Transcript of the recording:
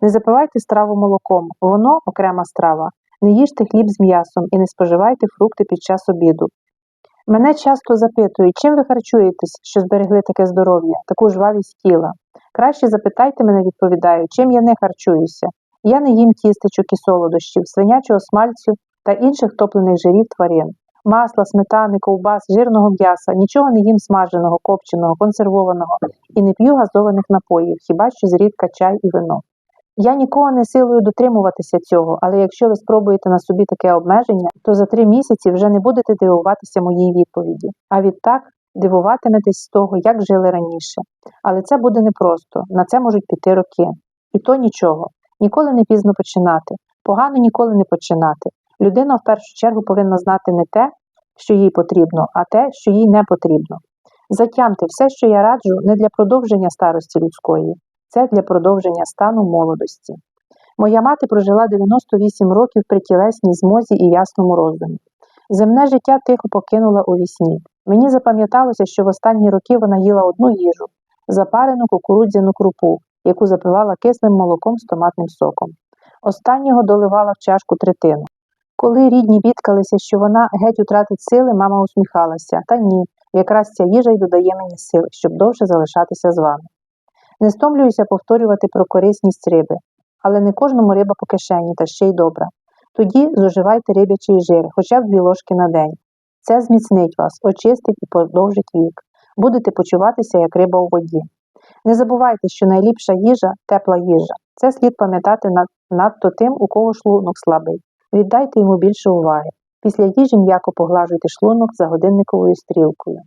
Не запивайте страву молоком, воно окрема страва. Не їжте хліб з м'ясом і не споживайте фрукти під час обіду. Мене часто запитують, чим ви харчуєтесь, що зберегли таке здоров'я, таку жвавість тіла. Краще запитайте мене, відповідаю, чим я не харчуюся. Я не їм тістечок і солодощів, свинячого смальцю та інших топлених жирів тварин, масла, сметани, ковбас, жирного м'яса, нічого не їм смаженого, копченого, консервованого і не п'ю газованих напоїв, хіба що зрідка чай і вино. Я нікого не силою дотримуватися цього, але якщо ви спробуєте на собі таке обмеження, то за три місяці вже не будете дивуватися моїй відповіді. А відтак дивуватиметесь з того, як жили раніше. Але це буде непросто, на це можуть піти роки. І то нічого. Ніколи не пізно починати. Погано ніколи не починати. Людина в першу чергу повинна знати не те, що їй потрібно, а те, що їй не потрібно. Затямте все, що я раджу, не для продовження старості людської, це для продовження стану молодості. Моя мати прожила 98 років при тілесній змозі і ясному розумі. Земне життя тихо покинула у вісні. Мені запам'яталося, що в останні роки вона їла одну їжу запарену кукурудзяну крупу, яку запивала кислим молоком з томатним соком. Останнього доливала в чашку третину. Коли рідні бідкалися, що вона геть утратить сили, мама усміхалася. Та ні, якраз ця їжа й додає мені сил, щоб довше залишатися з вами. Не стомлююся повторювати про корисність риби, але не кожному риба по кишені, та ще й добра. Тоді зуживайте рибячий жир, хоча б дві ложки на день. Це зміцнить вас, очистить і подовжить вік. Будете почуватися як риба у воді. Не забувайте, що найліпша їжа тепла їжа. Це слід пам'ятати над, надто тим, у кого шлунок слабий. Віддайте йому більше уваги. Після їжі м'яко поглажуйте шлунок за годинниковою стрілкою.